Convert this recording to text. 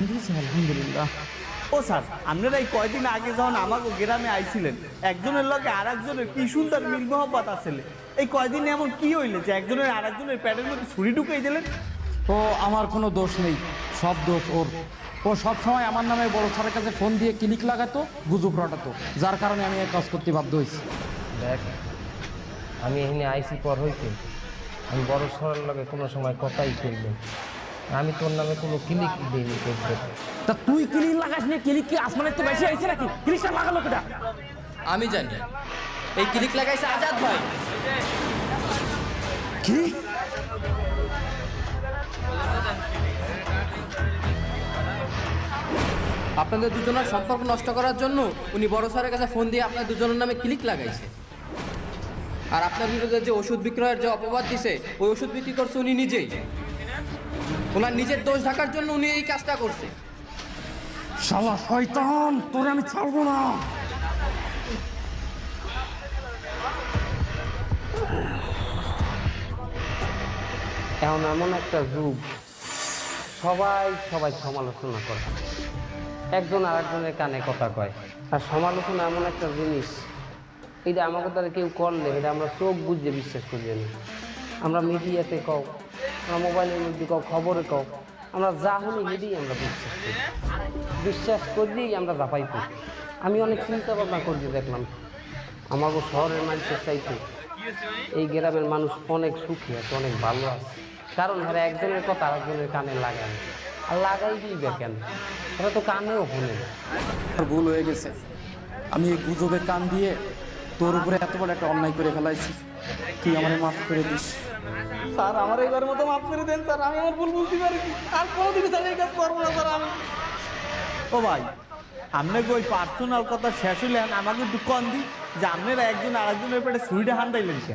আলহামদুলিল্লাহ। ও স্যার আপনারা এই কয়দিন আগে যখন আমাকে গ্রামে আইছিলেন একজনের লগে আর একজনের কি সুন্দর মিল মহব্বত আসলে এই কয়দিন এমন কি হইলে যে একজনের আর একজনের প্যাটের মধ্যে ছুরি ঢুকিয়ে দিলেন? ও আমার কোনো দোষ নেই সব দোষ ওর। ও সব সময় আমার নামে বড় স্যারের কাছে ফোন দিয়ে ক্লিক লাগাতো গুজব রটাতো। যার কারণে আমি এই কাজ করতে বাধ্য হয়েছি। দেখ আমি এখানে আইসি পর হইতে আমি বড় সরের লগে কোনো সময় কথাই কইলাম আমি তোর নামে কোনো ক্লিক দিইনি করতে তা তুই ক্লিক লাগাস নি? ক্লিক কি আসমানের তো বেশি আইছে নাকি? ক্লিকটা লাগালো কেটা আমি জানি। এই ক্লিক লাগাইছে আজাদ ভাই। কি? আপনাদের দুজনের সম্পর্ক নষ্ট করার জন্য উনি বড় স্যারের কাছে ফোন দিয়ে আপনার দুজনের নামে ক্লিক লাগাইছে। আর আপনার বিরুদ্ধে যে ওষুধ বিক্রয়ের যে অপবাদ দিছে ওই ওষুধ বিক্রি করছে উনি নিজেই। ওনার নিজের দোষ ঢাকার জন্য উনি এই কাজটা করছে শালা শয়তান তোরে আমি ছাড়বো না। এখন এমন একটা যুগ সবাই সবাই সমালোচনা করে। একজন আরেকজনের কানে কথা কয়। আর সমালোচনা এমন একটা জিনিস এটা আমাকে দ্বারা কেউ করলে এটা আমরা চোখ বুঝে বিশ্বাস করি না। আমরা মিডিয়াতে কও আমরা মোবাইলের মধ্যে কও খবরে কও আমরা যা হলি হেঁটেই আমরা বিশ্বাস করি বিশ্বাস করলেই আমরা জাপাই করি। আমি অনেক চিন্তা ভাবনা করি দেখলাম আমাকে শহরের মানুষের চাইতে এই গ্রামের মানুষ অনেক সুখী আছে, অনেক ভালো আছে। কারণ এরা একজনের কথা আরেকজনের কানে লাগায়। আর লাগাই দিবে কেন? এরা তো কানেও শুনে ভুল হয়ে গেছে। আমি এই গুজবে কান দিয়ে তোর উপরে এত বড় একটা অন্যায় করে ফেলাইছি। তুই আমার মাফ করে দিস। স্যার, আমার এবার মতো মাফ করে দেন, স্যার, আমি আমার ভুল বুঝতে পারিনি। আর কোনোদিন স্যার এই কাজ করব না, স্যার, আমি। ও ভাই আপনাকে ওই পার্সোনাল কথা শেষ হইলেন আমাকে একটু কন দি, যে আপনারা একজন আরেকজনের পেটে ছুরিটা হান্দাইলেন কে